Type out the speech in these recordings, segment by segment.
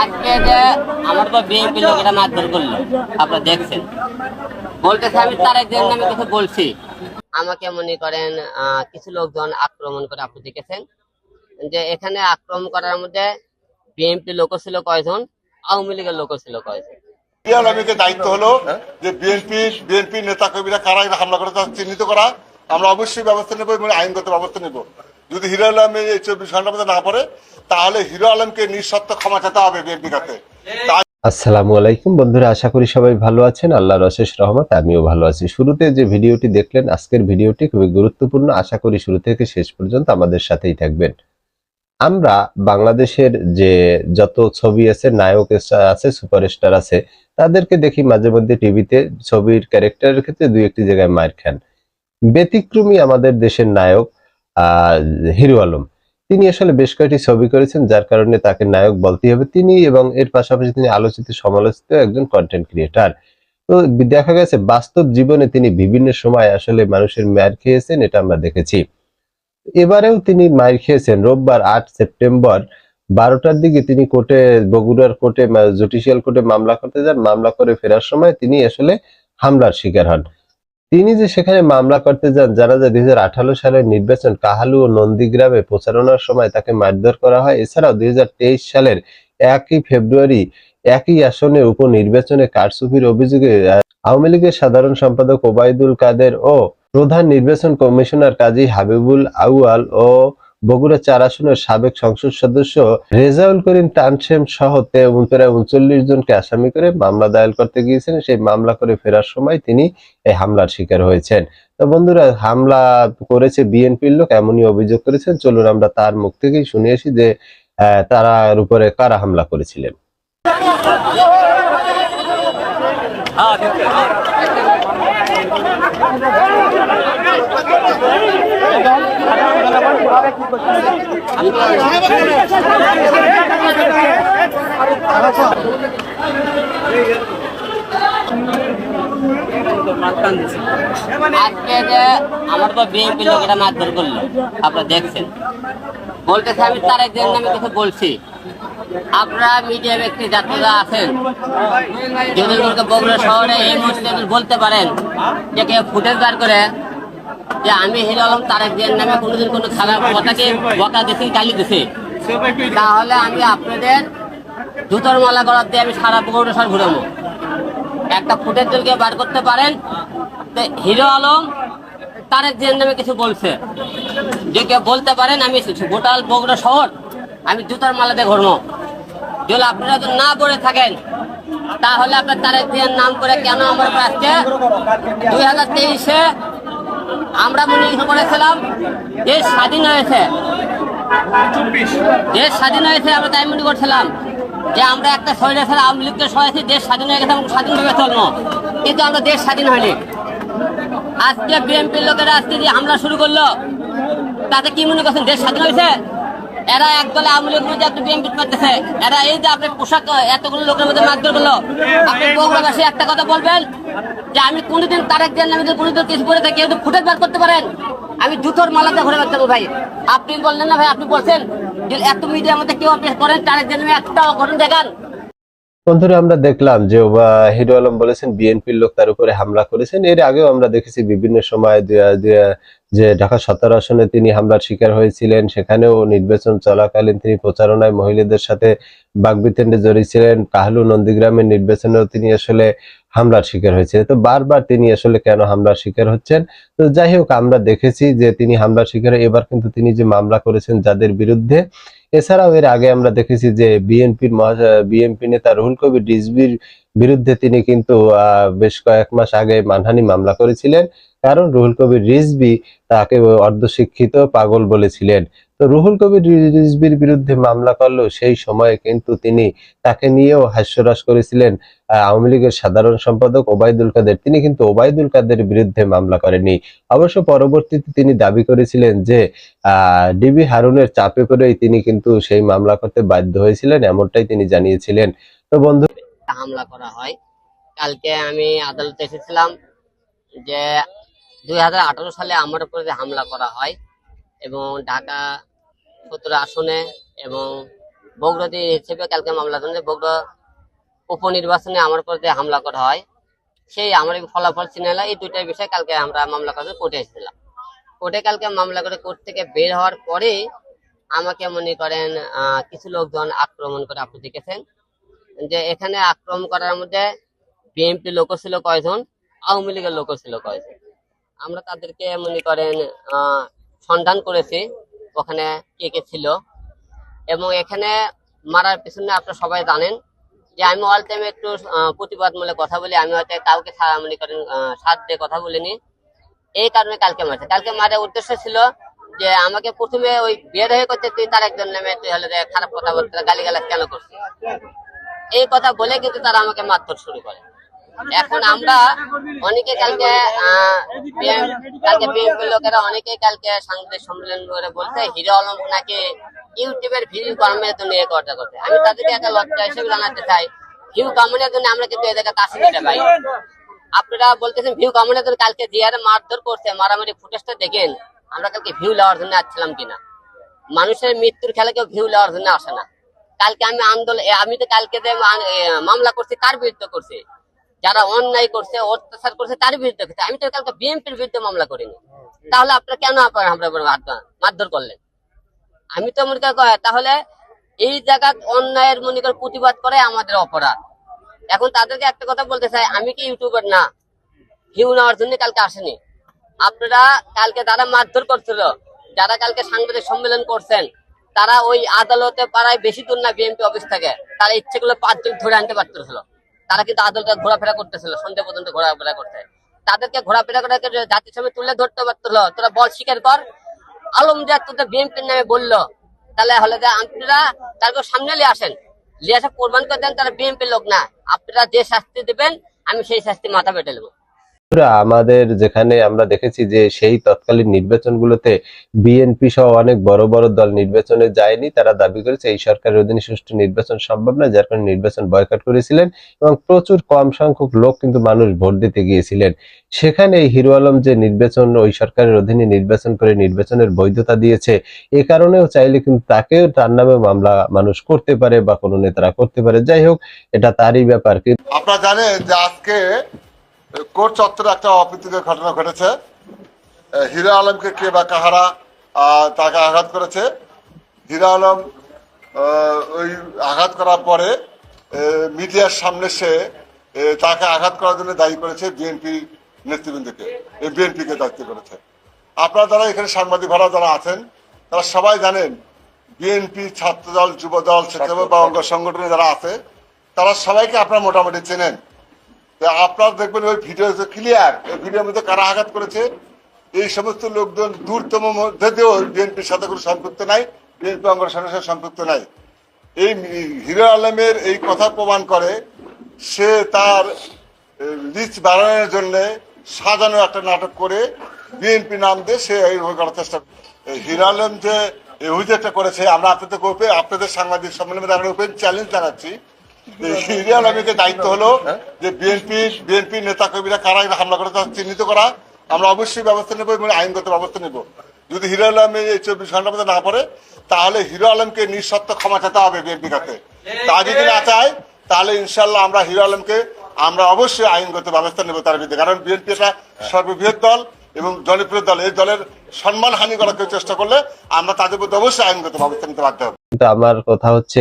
আজকে যে আমার তো লোকেরা মারধর করল দেখছেন। বলতেছে, আমি তার একদিন নামে কিছু বলছি। আমাকে মনে করেন কিছু লোকজন আক্রমণ করে আপনি দেখেছেন? যে এখানে আক্রমণ করার মধ্যে বিএনপি লোক ছিল কয়জন? আওয়ামী লীগের লোক ছিল কয়জন? দায়িত্ব হলো যে বিএনপি বিএনপি নেতা কর্মীরা কারা হামলা করে চিহ্নিত করা। আমরা অবশ্যই ব্যবস্থা নেব এবং আইনগত ব্যবস্থা নেব। যদি হিরো আলমে চব্বিশ ঘণ্টার মধ্যে না পড়ে, তাহলে হিরো আলমকে নিঃশর্ত ক্ষমা চাইতে হবে বিএনপি কাছে। আসসালামু আলাইকুম। বন্ধুরা, আশা করি সবাই ভালো আছেন। আল্লাহর অশেষ রহমত আমিও ভালো আছি। শুরুতে যে ভিডিওটি দেখলেন, আজকের ভিডিওটি খুবই গুরুত্বপূর্ণ। আশা করি শুরু থেকে শেষ পর্যন্ত আমাদের সাথেই থাকবেন। আমরা বাংলাদেশের যে যত ছবি আছে, নায়ক আছে, সুপারস্টার আছে, তাদেরকে দেখি মাঝে মধ্যে টিভিতে। ছবির ক্যারেক্টারের ক্ষেত্রে দুই একটি জায়গায় মার খান। ব্যতিক্রমী আমাদের দেশের নায়ক হিরো আলম। তিনি আসলে বেশ কয়েকটি ছবি করেছেন, যার কারণে তাকে নায়ক বলতেই হবে। তিনি এবং এর পাশাপাশি তিনি আলোচিত সমালোচিত একজন কন্টেন্ট ক্রিয়েটার তো দেখা গেছে, বাস্তব জীবনে তিনি বিভিন্ন সময় আসলে মানুষের মার খেয়েছেন, এটা আমরা দেখেছি। এবারেও তিনি মার খেয়েছেন। রোববার আট সেপ্টেম্বর বারোটার দিকে তিনি কোর্টে, বগুড়ার কোর্টে, জুডিশিয়াল কোর্টে মামলা করতে যান। মামলা করে ফেরার সময় তিনি আসলে হামলার শিকার হন। তিনি যে সেখানে মামলা করতে যান জানা যায় দুই সালের নির্বাচন কাহালু ও নন্দীগ্রামে প্রচারণার সময় তাকে মারধর করা হয়, এছাড়াও দুই হাজার তেইশ সালের একই ফেব্রুয়ারি একই আসনে উপনির্বাচনে কারসুফির অভিযোগে আওয়ামী লীগের সাধারণ সম্পাদক ওবায়দুল কাদের ও প্রধান নির্বাচন কমিশনার কাজী হাবিবুল আউয়াল ও বগুড়া চার আসনের সাবেক সংসদ সদস্য রেজাউল করিম তানসেম সহ প্রায় উনচল্লিশ জনকে আসামি করে মামলা দায়ের করতে গিয়েছেন সেই মামলা করে ফেরার সময় তিনি এই হামলার শিকার হয়েছেন। তো বন্ধুরা, হামলা করেছে বিএনপির লোক, এমনই অভিযোগ করেছেন। চলুন আমরা তার মুখ থেকেই শুনে আসি যে তারার উপরে কারা হামলা করেছিলেন। আজকে যে আমার তো বিএনপি লোকেরা মারধর করল। আপনারা দেখছেন। বলতেছে আমি তার একদিন নামে কিছু বলছি। আপনারা মিডিয়া ব্যক্তি যাত্রীরা আছেন, যদি বগুড়া শহরে এই মুহূর্তে বলতে পারেন যে কেউ ফুটেজ বার করে যে আমি হিরো আলম, তারেক জিয়ার নামে কোনোদিন কোনো খারাপ কথাকে বকা দিছি গালি দিছি। তাহলে আমি আপনাদের জুতোর মালা করার দিয়ে আমি সারা শহর ঘুরাবো। একটা ফুটের জলকে বার করতে পারেন। তো হিরো আলম, তারেক জিয়ার নামে কিছু বলছে। যে কেউ বলতে পারেন, আমি গোটাল বগুড়া শহর, আমি জুতার মালাতে ঘুরবো। যদি আপনারা যদি না বলে থাকেন, তাহলে আপনার তারেক জিয়ার নাম করে কেন আমার আজকে দুই হাজার তেইশে আমরা মনে করেছিলাম দেশ স্বাধীন হয়েছে। দেশ স্বাধীন হয়েছে আমরা তাই মনে করছিলাম যে আমরা একটা শরীরে ছাড়া আওয়ামী লীগকে সরাইছি দেশ স্বাধীন হয়ে গেছে আমরা স্বাধীনভাবে চলবো। কিন্তু আমরা দেশ স্বাধীন হয়নি। আজকে বিএনপির লোকেরা আজকে যে হামলা শুরু করল তাতে কি মনে করছেন দেশ স্বাধীন হয়েছে? এরা একদলে আওয়ামী লীগ মধ্যে একটা বিএনপি করতেছে। এরা এই যে আপনার পোশাক এতগুলো লোকের মধ্যে মারধর করল। আপনি বগুড়াবাসী একটা কথা বলবেন যে আমি কোনোদিন তারেক দেন আমি কোনোদিন কিছু করে থাকি বার করতে পারেন, আমি জুতোর মালাতে ঘুরে বেড়াতে ভাই। আপনি বললেন না ভাই, আপনি বলছেন যে এত মিডিয়ার মধ্যে কেউ আপনি করেন, তারেক দেন একটা ঘটনা দেখান। বন্ধুরা, আমরা দেখলাম যে আলম বলেছেন, বিএনপির লোক তার উপরে হামলা করেছেন। এর আগেও আমরা দেখেছি বিভিন্ন সময় যে ঢাকা সতেরো আসনে তিনি হামলার শিকার হয়েছিলেন, সেখানেও নির্বাচন চলাকালীন তিনি প্রচারণায় মহিলাদের সাথে বাগবিতণ্ডে জড়িয়েছিলেন কাহলু নন্দীগ্রামের নির্বাচনেও তিনি আসলে হামলার শিকার হয়েছে। তো বারবার তিনি আসলে কেন হামলার শিকার হচ্ছেন? তো যাই হোক, আমরা দেখেছি যে তিনি হামলার শিকার, এবার কিন্তু তিনি যে মামলা করেছেন যাদের বিরুদ্ধে, এছাড়াও এর আগে আমরা দেখেছি যে বিএনপির বিএনপি নেতা রুহুল কবির রিজভির বিরুদ্ধে তিনি কিন্তু বেশ কয়েক মাস আগে মানহানি মামলা করেছিলেন। কারণ রুহুল কবির রিজভি তাকে অর্ধশিক্ষিত পাগল বলেছিলেন। তো রুহুল কবির রি- রিজভির বিরুদ্ধে মামলা করলেও সেই সময়ে কিন্তু তিনি তাকে নিয়েও হাস্যরস করেছিলেন। আওয়ামী লীগের সাধারণ সম্পাদক ওবায়দুল কাদের। তিনি কিন্তু ওবায়দুল কাদের বিরুদ্ধে মামলা করেনি অবশ্য পরবর্তীতে তিনি দাবি করেছিলেন যে ডিবি হারুনের চাপে পড়েই তিনি কিন্তু সেই মামলা করতে বাধ্য হয়েছিলেন, এমনটাই তিনি জানিয়েছিলেন। তো বন্ধু একটা হামলা করা হয়। কালকে আমি আদালতে এসেছিলাম যে দুই হাজার আঠারো সালে আমার উপরে যে হামলা করা হয় এবং ঢাকা সতেরো আসনে এবং বগুড়াতে হিসেবে কালকে মামলা ধরে বগুড়া উপনির্বাচনে আমার উপর যে হামলা করা হয়, সেই আমার ফলাফল চিনেলা এই দুইটার বিষয়ে কালকে আমরা মামলা করে কোর্টে এসেছিলাম। কোর্টে কালকে মামলা করে কোর্ট থেকে বের হওয়ার পরে আমাকে মনে করেন কিছু লোকজন আক্রমণ করে আপনি দেখেছেন যে এখানে আক্রমণ করার মধ্যে বিএনপি লোক ছিল কয়জন? আওয়ামী লীগের লোক ছিল কয়জন? আমরা তাদেরকে মনে করেন সন্ধান করেছি ওখানে কে কে ছিল। এবং এখানে মারার পিছনে আপনারা সবাই জানেন যে আমি অল টাইম একটু প্রতিবাদমূলক কথা বলি। আমি হয়তো কাউকে মনে করেন সাথ দিয়ে কথা বলিনি। এই কারণে কালকে মারছে। কালকে মারার উদ্দেশ্য ছিল যে আমাকে প্রথমে ওই বের হয়ে করতে, তুই তার একজন নামে তুই হলে খারাপ কথাবার্তা, গালিগালাজ কেন করছিস? এই কথা বলে কিন্তু তারা আমাকে মারধর শুরু করে। এখন আমরা অনেকে কালকে কালকে বিএনপি লোকেরা অনেকে কালকে সাংবাদিক সম্মেলন করে বলছে, হিরো আলম নাকি ইউটিউবের ভিউ কর্মের জন্য এ কথা করছে। আমি তাদেরকে একটা লজ্জা হিসেবে জানাতে চাই ভিউ কামানোর জন্য আমরা কিন্তু এদেরকে কাছে নিতে পাই আপনারা বলতেছেন ভিউ কামানোর জন্য কালকে জিয়ারে মারধর করছে, মারামারি ফুটেজটা দেখেন, আমরা কালকে ভিউ নেওয়ার জন্য আসছিলাম কিনা? মানুষের মৃত্যুর খেলা কেউ ভিউ নেওয়ার জন্য আসে না। কালকে আমি আন্দোলন আমি তো কালকে যে মামলা করছি, তার বিরুদ্ধে করছি। যারা অন্যায় করছে, অত্যাচার করছে, তার বিরুদ্ধে করছে। আমি তো কালকে বিএনপির বিরুদ্ধে মামলা করিনি। তাহলে আপনারা কেন আপনারা মারধর করলেন? আমি তো মনে করি, তাহলে এই জায়গা অন্যায়ের মনে করি প্রতিবাদ করে আমাদের অপরাধ। এখন তাদেরকে একটা কথা বলতে চাই, আমি কি ইউটিউবার না? ভিউ নেওয়ার জন্য কালকে আসেনি। আপনারা কালকে যারা মারধর করছিল, যারা কালকে সাংবাদিক সম্মেলন করছেন তারা ওই আদালতে পাড়ায় বেশি দূর না বিএনপি অফিস থেকে। তারা ইচ্ছে করলে পাঁচজন ধরে আনতে পারতেছিল। তারা কিন্তু আদালতে ঘোরাফেরা করতেছিল, সন্ধ্যে পর্যন্ত ঘোরাফেরা করতে। তাদেরকে ঘোরাফেরা করে জাতির সামনে তুলে ধরতে পারছিল তোরা বল স্বীকার কর। আলম যে তোদের বিএনপির নামে বলল, তাহলে হলে যে আপনারা তারপর সামনে নিয়ে আসেন। নিয়ে আসা প্রমাণ করে দেন তারা বিএনপির লোক না। আপনারা যে শাস্তি দেবেন, আমি সেই শাস্তি মাথা পেটে নেব। আমাদের যেখানে আমরা দেখেছি যে সেই তৎকালীন নির্বাচনগুলোতে বিএনপি সহ অনেক বড় বড় দল নির্বাচনে যায়নি। তারা দাবি করেছে এই সরকারের অধীনে সুষ্ঠু নির্বাচন সম্ভব না যার কারণে নির্বাচন বয়কট করেছিলেন এবং প্রচুর কম সংখ্যক লোক কিন্তু মানুষ ভোট দিতে গিয়েছিলেন। সেখানে এই হিরো আলম যে নির্বাচন, ওই সরকারের অধীনে নির্বাচন করে নির্বাচনের বৈধতা দিয়েছে, এ কারণেও চাইলে কিন্তু তাকেও তার নামে মামলা মানুষ করতে পারে বা কোনো নেতারা করতে পারে। যাই হোক, এটা তারই ব্যাপার। কিন্তু আপনারা জানেন যে আজকে কোর্ট চত্বরে একটা অপ্রীতিকর ঘটনা ঘটেছে। হিরো আলমকে কে বা কাহারা তাকে আঘাত করেছে। হিরো আলম ওই আঘাত করার পরে মিডিয়ার সামনে সে তাকে আঘাত করার জন্য দায়ী করেছে বিএনপি নেতৃবৃন্দকে। বিএনপিকে দায়িত্ব করেছে। আপনারা যারা এখানে সাংবাদিক ভাড়া যারা আছেন, তারা সবাই জানেন, বিএনপি ছাত্রদল, যুবদল, স্বেচ্ছাসেবক বা অঙ্গ সংগঠনে যারা আছে, তারা সবাইকে আপনারা মোটামুটি চেনেন। আপনারা দেখবেন ওই ভিডিও ক্লিয়ার ওই ভিডিওর মধ্যে কারা আঘাত করেছে? এই সমস্ত লোকজন দূরতম মধ্যে দিয়েও বিএনপির সাথে কোনো সম্পৃক্ত নাই, বিএনপি অঙ্গ সাথে সম্পৃক্ত নাই। এই হিরো আলমের এই কথা প্রমাণ করে, সে তার লিচ বাড়ানোর জন্য সাজানো একটা নাটক করে বিএনপি নাম দিয়ে সে করার চেষ্টা। হিরো আলম যে অভিযোগটা করেছে, আমরা আপনাদের ওপেন আপনাদের সাংবাদিক সম্মেলনে আমরা ওপেন চ্যালেঞ্জ জানাচ্ছি। যে হিরো আলমের দায়িত্ব হলো যে বিএনপি বিএনপি নেতা কর্মীরা কারা হামলা করে তাদের চিহ্নিত করা। আমরা অবশ্যই ব্যবস্থা নেব এবং আইনগত ব্যবস্থা নেব। যদি হিরো আলম এই চব্বিশ ঘণ্টার মধ্যে না পড়ে, তাহলে হিরো আলমকে নিঃশর্ত ক্ষমা চাইতে হবে বিএনপি কাছে। তা যদি না চায়, তাহলে ইনশাল্লাহ আমরা হিরো আলমকে আমরা অবশ্যই আইনগত ব্যবস্থা নেব তার বিরুদ্ধে। কারণ বিএনপি একটা সর্ববৃহৎ দল এবং জনপ্রিয় দল। এই দলের সম্মান হানি করার চেষ্টা করলে আমরা তাদের প্রতি অবশ্যই আইনগত ব্যবস্থা নিতে বাধ্য হব। কিন্তু আমার কথা হচ্ছে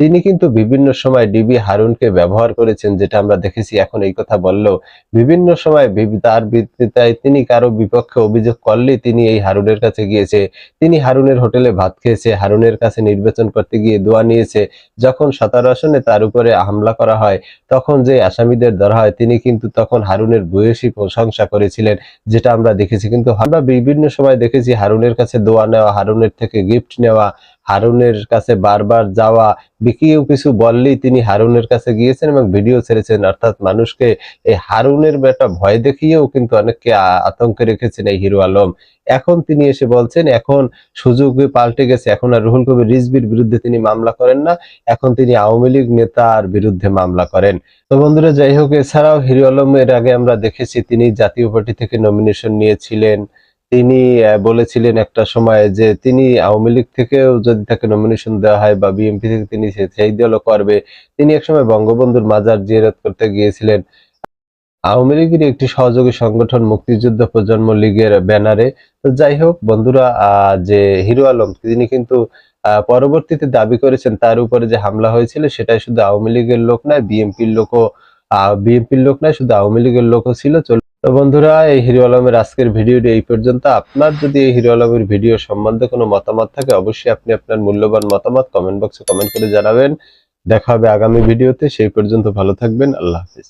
তিনি কিন্তু বিভিন্ন সময় ডিবি হারুনকে ব্যবহার করেছেন, যেটা আমরা দেখেছি এখন এই কথা বললেও। বিভিন্ন সময় তার বিরুদ্ধে তিনি কারও বিপক্ষে অভিযোগ করলে তিনি এই হারুনের কাছে গিয়েছে। তিনি হারুনের হোটেলে ভাত খেয়েছে, হারুনের কাছে নির্বাচন করতে গিয়ে দোয়া নিয়েছে। যখন সতেরো আসনে তার উপরে হামলা করা হয়, তখন যে আসামিদের ধরা হয়, তিনি কিন্তু তখন হারুনের বয়সী প্রশংসা করেছিলেন, যেটা আমরা দেখেছি। কিন্তু আমরা বিভিন্ন সময় দেখেছি হারুনের কাছে দোয়া নেওয়া, হারুনের থেকে গিফট নেওয়া, হারুনের কাছে বারবার যাওয়া কেউ কিছু বললেই তিনি হারুনের কাছে গিয়েছেন এবং ভিডিও ছেড়েছেন। অর্থাৎ মানুষকে এই হারুনের একটা ভয় দেখিয়েও কিন্তু অনেককে আতঙ্কে রেখেছেন এই হিরো আলম। এখন তিনি এসে বলছেন, এখন সুযোগ পাল্টে গেছে। এখন আর রুহুল কবির রিজবির বিরুদ্ধে তিনি মামলা করেন না। এখন তিনি আওয়ামী লীগ নেতার বিরুদ্ধে মামলা করেন। তো বন্ধুরা, যাই হোক, এছাড়াও হিরো আলম এর আগে আমরা দেখেছি, তিনি জাতীয় পার্টি থেকে নমিনেশন নিয়েছিলেন। তিনি বলেছিলেন একটা সময় যে তিনি আওয়ামী লীগ থেকেও যদি তাকে নমিনেশন দেওয়া হয় বা বিএনপি থেকে তিনি সেই দলও করবে, তিনি একসময় বঙ্গবন্ধুর মাজার জিয়ারত করতে গিয়েছিলেন। আওয়ামী লীগের একটি সহযোগী সংগঠন মুক্তিযুদ্ধ প্রজন্ম লীগের ব্যানারে। তো যাই হোক বন্ধুরা যে হিরো আলম, তিনি কিন্তু পরবর্তীতে দাবি করেছেন তার উপরে যে হামলা হয়েছিল, সেটাই শুধু আওয়ামী লীগের লোক নয় বিএনপির লোকও বিএনপির লোক নয়, শুধু আওয়ামী লীগের লোকও ছিল। তো বন্ধুরা, এই হিরো আলমের আজকের ভিডিওটি এই পর্যন্ত। আপনার যদি এই হিরো আলমের ভিডিও সম্বন্ধে কোনো মতামত থাকে, অবশ্যই আপনি আপনার মূল্যবান মতামত কমেন্ট বক্সে কমেন্ট করে জানাবেন। দেখা হবে আগামী ভিডিওতে, সেই পর্যন্ত ভালো থাকবেন। আল্লাহ হাফিজ।